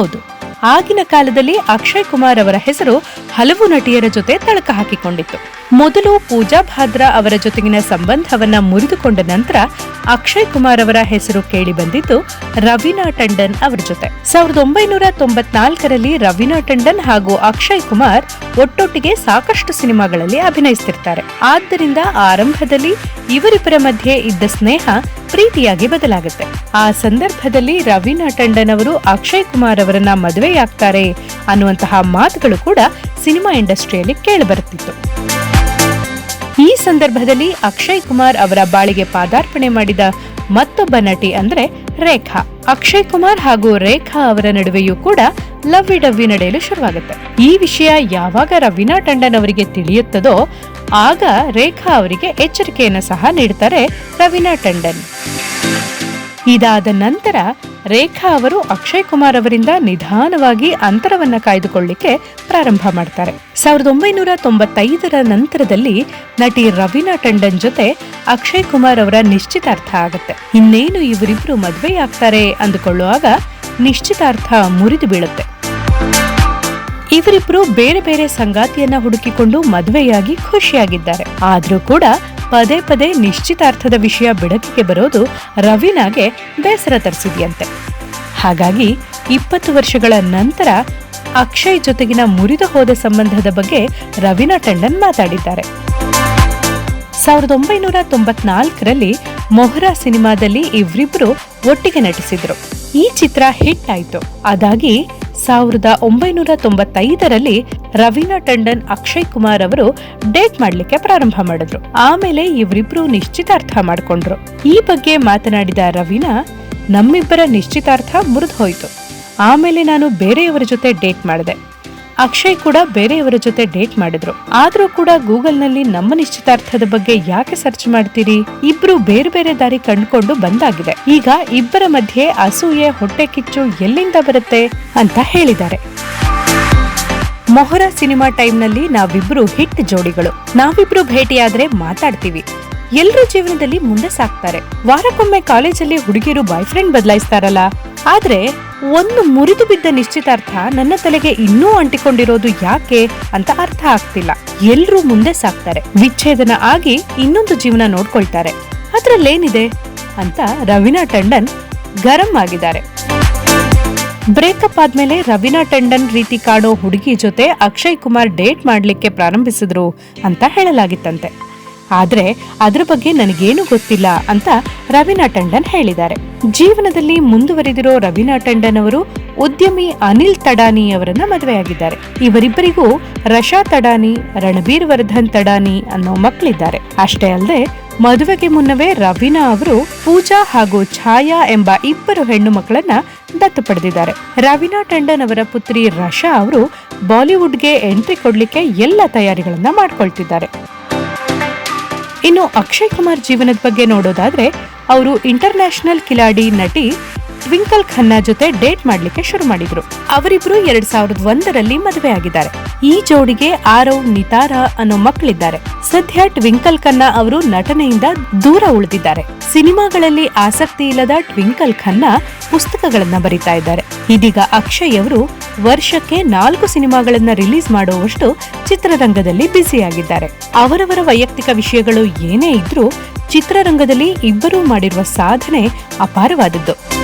ಹೌದು. ಆಗಿನ ಕಾಲದಲ್ಲಿ ಅಕ್ಷಯ್ ಕುಮಾರ್ ಅವರ ಹೆಸರು ಹಲವು ನಟಿಯರ ಜೊತೆ ತಳಕ ಹಾಕಿಕೊಂಡಿತ್ತು. ಮೊದಲು ಪೂಜಾ ಭಾದ್ರಾ ಅವರ ಜೊತೆಗಿನ ಸಂಬಂಧವನ್ನ ಮುರಿದುಕೊಂಡ ನಂತರ ಅಕ್ಷಯ್ ಕುಮಾರ್ ಅವರ ಹೆಸರು ಕೇಳಿ ಬಂದಿದ್ದು ರವೀನಾ ಟಂಡನ್ ಅವರ ಜೊತೆ. ಸಾವಿರದ ಒಂಬೈನೂರ ತೊಂಬತ್ನಾಲ್ಕರಲ್ಲಿ ರವೀನಾ ಟಂಡನ್ ಹಾಗೂ ಅಕ್ಷಯ್ ಕುಮಾರ್ ಒಟ್ಟೊಟ್ಟಿಗೆ ಸಾಕಷ್ಟು ಸಿನಿಮಾಗಳಲ್ಲಿ ಅಭಿನಯಿಸುತ್ತಿರ್ತಾರೆ ಆದ್ದರಿಂದ ಆರಂಭದಲ್ಲಿ ಇವರಿಬ್ಬರ ಮಧ್ಯೆ ಇದ್ದ ಸ್ನೇಹ ಪ್ರೀತಿಯಾಗಿ ಬದಲಾಗುತ್ತೆ. ಆ ಸಂದರ್ಭದಲ್ಲಿ ರವೀನಾ ಟಂಡನ್ ಅವರು ಅಕ್ಷಯ್ ಕುಮಾರ್ ಅವರನ್ನ ಮದುವೆಯಾಗ್ತಾರೆ ಅನ್ನುವಂತಹ ಮಾತುಗಳು ಕೂಡ ಸಿನಿಮಾ ಇಂಡಸ್ಟ್ರಿಯಲ್ಲಿ ಕೇಳಿಬರುತ್ತಿತ್ತು ಈ ಸಂದರ್ಭದಲ್ಲಿ ಅಕ್ಷಯ್ ಕುಮಾರ್ ಅವರ ಬಾಳಿಗೆ ಪಾದಾರ್ಪಣೆ ಮಾಡಿದ ಮತ್ತೊಬ್ಬ ನಟಿ ಅಂದ್ರೆ ರೇಖಾ. ಅಕ್ಷಯ್ ಕುಮಾರ್ ಹಾಗೂ ರೇಖಾ ಅವರ ನಡುವೆಯೂ ಕೂಡ ಲವ್ವಿ ಡವ್ವಿ ನಡೆಯಲು ಶುರುವಾಗುತ್ತೆ. ಈ ವಿಷಯ ಯಾವಾಗ ರವೀನಾ ಟಂಡನ್ ಅವರಿಗೆ ತಿಳಿಯುತ್ತದೋ ಆಗ ರೇಖಾ ಅವರಿಗೆ ಎಚ್ಚರಿಕೆಯನ್ನು ಸಹ ನೀಡುತ್ತಾರೆ ರವೀನಾ ಟಂಡನ್. ಇದಾದ ನಂತರ ರೇಖಾ ಅವರು ಅಕ್ಷಯ್ ಕುಮಾರ್ ಅವರಿಂದ ನಿಧಾನವಾಗಿ ಅಂತರವನ್ನ ಕಾಯ್ದುಕೊಳ್ಳಿಕ್ಕೆ ಪ್ರಾರಂಭ ಮಾಡ್ತಾರೆ. ಸಾವಿರದ ಒಂಬೈನೂರ ತೊಂಬತ್ತೈದರ ನಂತರದಲ್ಲಿ ನಟಿ ರವೀನಾ ಟಂಡನ್ ಜೊತೆ ಅಕ್ಷಯ್ ಕುಮಾರ್ ಅವರ ನಿಶ್ಚಿತಾರ್ಥ ಆಗುತ್ತೆ. ಇನ್ನೇನು ಇವರಿಬ್ರು ಮದುವೆಯಾಗ್ತಾರೆ ಅಂದುಕೊಳ್ಳುವಾಗ ನಿಶ್ಚಿತಾರ್ಥ ಮುರಿದು ಬೀಳುತ್ತೆ. ಇವರಿಬ್ರು ಬೇರೆ ಬೇರೆ ಸಂಗಾತಿಯನ್ನ ಹುಡುಕಿಕೊಂಡು ಮದುವೆಯಾಗಿ ಖುಷಿಯಾಗಿದ್ದಾರೆ. ಆದ್ರೂ ಕೂಡ ಪದೇ ಪದೇ ನಿಶ್ಚಿತಾರ್ಥದ ವಿಷಯ ಬೆಳಕಿಗೆ ಬರೋದು ರವೀನಾಗೆ ಬೇಸರ ತರಿಸಿದೆಯಂತೆ. ಹಾಗಾಗಿ ಇಪ್ಪತ್ತು ವರ್ಷಗಳ ನಂತರ ಅಕ್ಷಯ್ ಜೊತೆಗಿನ ಮುರಿದು ಹೋದ ಸಂಬಂಧದ ಬಗ್ಗೆ ರವೀನಾ ಟಂಡನ್ ಮಾತಾಡಿದ್ದಾರೆ. ಸಾವಿರದ ಒಂಬೈನೂರ ತೊಂಬತ್ನಾಲ್ಕರಲ್ಲಿ ಮೊಹರಾ ಸಿನಿಮಾದಲ್ಲಿ ಇವರಿಬ್ಬರು ಒಟ್ಟಿಗೆ ನಟಿಸಿದ್ರು. ಈ ಚಿತ್ರ ಹಿಟ್ ಆಯ್ತು. ಅದಾಗಿ ಸಾವಿರದ ಒಂಬೈನೂರ ತೊಂಬತ್ತೈದರಲ್ಲಿ ರವೀನಾ ಟಂಡನ್ ಅಕ್ಷಯ್ ಕುಮಾರ್ ಅವರು ಡೇಟ್ ಮಾಡ್ಲಿಕ್ಕೆ ಪ್ರಾರಂಭ ಮಾಡಿದ್ರು. ಆಮೇಲೆ ಇವರಿಬ್ರು ನಿಶ್ಚಿತಾರ್ಥ ಮಾಡ್ಕೊಂಡ್ರು. ಈ ಬಗ್ಗೆ ಮಾತನಾಡಿದ ರವೀನಾ, ನಮ್ಮಿಬ್ಬರ ನಿಶ್ಚಿತಾರ್ಥ ಮುರಿದು ಹೋಯ್ತು. ಆಮೇಲೆ ನಾನು ಬೇರೆಯವರ ಜೊತೆ ಡೇಟ್ ಮಾಡಿದೆ. ಅಕ್ಷಯ್ ಕೂಡ ಬೇರೆಯವರ ಜೊತೆ ಡೇಟ್ ಮಾಡಿದ್ರು. ಆದ್ರೂ ಕೂಡ ಗೂಗಲ್ನಲ್ಲಿ ನಮ್ಮ ನಿಶ್ಚಿತಾರ್ಥದ ಬಗ್ಗೆ ಯಾಕೆ ಸರ್ಚ್ ಮಾಡ್ತೀರಿ? ಇಬ್ರು ಬೇರೆ ಬೇರೆ ದಾರಿ ಕಂಡುಕೊಂಡು ಬಂದಾಗಿದೆ. ಈಗ ಇಬ್ಬರ ಮಧ್ಯೆ ಅಸೂಯೆ, ಹೊಟ್ಟೆ ಕಿಚ್ಚು ಎಲ್ಲಿಂದ ಬರುತ್ತೆ ಅಂತ ಹೇಳಿದ್ದಾರೆ. ಮೊಹರಾ ಸಿನಿಮಾ ಟೈಮ್ನಲ್ಲಿ ನಾವಿಬ್ರು ಹಿಟ್ ಜೋಡಿಗಳು. ನಾವಿಬ್ರು ಭೇಟಿಯಾದ್ರೆ ಮಾತಾಡ್ತೀವಿ. ಎಲ್ರೂ ಜೀವನದಲ್ಲಿ ಮುಂದೆ ಸಾಕ್ತಾರೆ. ವಾರಕ್ಕೊಮ್ಮೆ ಕಾಲೇಜಲ್ಲಿ ಹುಡುಗಿಯರು ಬಾಯ್ ಫ್ರೆಂಡ್ ಬದಲಾಯಿಸ್ತಾರಲ್ಲ. ಆದ್ರೆ ಒಂದು ಮುರಿದು ಬಿದ್ದ ನಿಶ್ಚಿತಾರ್ಥ ನನ್ನ ತಲೆಗೆ ಇನ್ನೂ ಅಂಟಿಕೊಂಡಿರೋದು ಯಾಕೆ ಅಂತ ಅರ್ಥ ಆಗ್ತಿಲ್ಲ. ಎಲ್ರೂ ಮುಂದೆ ಸಾಕ್ತಾರೆ. ವಿಚ್ಛೇದನ ಆಗಿ ಇನ್ನೊಂದು ಜೀವನ ನೋಡ್ಕೊಳ್ತಾರೆ. ಅದ್ರಲ್ಲೇನಿದೆ ಅಂತ ರವೀನಾ ಟಂಡನ್ ಗರಂ ಆಗಿದ್ದಾರೆ. ಬ್ರೇಕಪ್ ಆದ್ಮೇಲೆ ರವೀನಾ ಟಂಡನ್ ರೀತಿ ಕಾಡೋ ಹುಡುಗಿ ಜೊತೆ ಅಕ್ಷಯ್ ಕುಮಾರ್ ಡೇಟ್ ಮಾಡ್ಲಿಕ್ಕೆ ಪ್ರಾರಂಭಿಸಿದ್ರು ಅಂತ ಹೇಳಲಾಗಿತ್ತಂತೆ. ಆದ್ರೆ ಅದ್ರ ಬಗ್ಗೆ ನನಗೇನು ಗೊತ್ತಿಲ್ಲ ಅಂತ ರವೀನಾ ಟಂಡನ್ ಹೇಳಿದ್ದಾರೆ. ಜೀವನದಲ್ಲಿ ಮುಂದುವರೆದಿರೋ ರವೀನಾ ಟಂಡನ್ ಅವರು ಉದ್ಯಮಿ ಅನಿಲ್ ತಡಾನಿ ಅವರನ್ನ ಮದುವೆಯಾಗಿದ್ದಾರೆ. ಇವರಿಬ್ಬರಿಗೂ ರಶಾ ತಡಾನಿ, ರಣಬೀರ್ ವರ್ಧನ್ ತಡಾನಿ ಅನ್ನೋ ಮಕ್ಕಳಿದ್ದಾರೆ ಅಷ್ಟೇ ಅಲ್ಲದೆ ಮದುವೆಗೆ ಮುನ್ನವೇ ರವೀನಾ ಅವರು ಪೂಜಾ ಹಾಗೂ ಛಾಯಾ ಎಂಬ ಇಬ್ಬರು ಹೆಣ್ಣು ಮಕ್ಕಳನ್ನ ದತ್ತು ಪಡೆದಿದ್ದಾರೆ. ರವೀನಾ ಟಂಡನ್ ಅವರ ಪುತ್ರಿ ರಶಾ ಅವರು ಬಾಲಿವುಡ್ಗೆ ಎಂಟ್ರಿ ಕೊಡ್ಲಿಕ್ಕೆ ಎಲ್ಲ ತಯಾರಿಗಳನ್ನ ಮಾಡ್ಕೊಳ್ತಿದ್ದಾರೆ. ಇನ್ನು ಅಕ್ಷಯ್ ಕುಮಾರ್ ಜೀವನದ ಬಗ್ಗೆ ನೋಡೋದಾದ್ರೆ ಅವರು ಇಂಟರ್ನ್ಯಾಷನಲ್ ಕಿಲಾಡಿ ನಟಿ ಟ್ವಿಂಕಲ್ ಖನ್ನಾ ಜೊತೆ ಡೇಟ್ ಮಾಡ್ಲಿಕ್ಕೆ ಶುರು ಮಾಡಿದ್ರು. ಅವರಿಬ್ರು ಎರಡ್ ಸಾವಿರದ ಒಂದರಲ್ಲಿ ಮದುವೆ ಆಗಿದ್ದಾರೆ. ಈ ಜೋಡಿಗೆ ಆರವ್, ನಿತಾರಾ ಅನ್ನೋ ಮಕ್ಕಳಿದ್ದಾರೆ. ಸದ್ಯ ಟ್ವಿಂಕಲ್ ಖನ್ನಾ ಅವರು ನಟನೆಯಿಂದ ದೂರ ಉಳಿದಿದ್ದಾರೆ. ಸಿನಿಮಾಗಳಲ್ಲಿ ಆಸಕ್ತಿ ಇಲ್ಲದ ಟ್ವಿಂಕಲ್ ಖನ್ನಾ ಪುಸ್ತಕಗಳನ್ನ ಬರಿತಾ ಇದ್ದಾರೆ. ಇದೀಗ ಅಕ್ಷಯ್ ಅವರು ವರ್ಷಕ್ಕೆ ನಾಲ್ಕು ಸಿನಿಮಾಗಳನ್ನ ರಿಲೀಸ್ ಮಾಡುವಷ್ಟು ಚಿತ್ರರಂಗದಲ್ಲಿ ಬ್ಯುಸಿಯಾಗಿದ್ದಾರೆ. ಅವರವರ ವೈಯಕ್ತಿಕ ವಿಷಯಗಳು ಏನೇ ಇದ್ರೂ ಚಿತ್ರರಂಗದಲ್ಲಿ ಇಬ್ಬರೂ ಮಾಡಿರುವ ಸಾಧನೆ ಅಪಾರವಾದದ್ದು.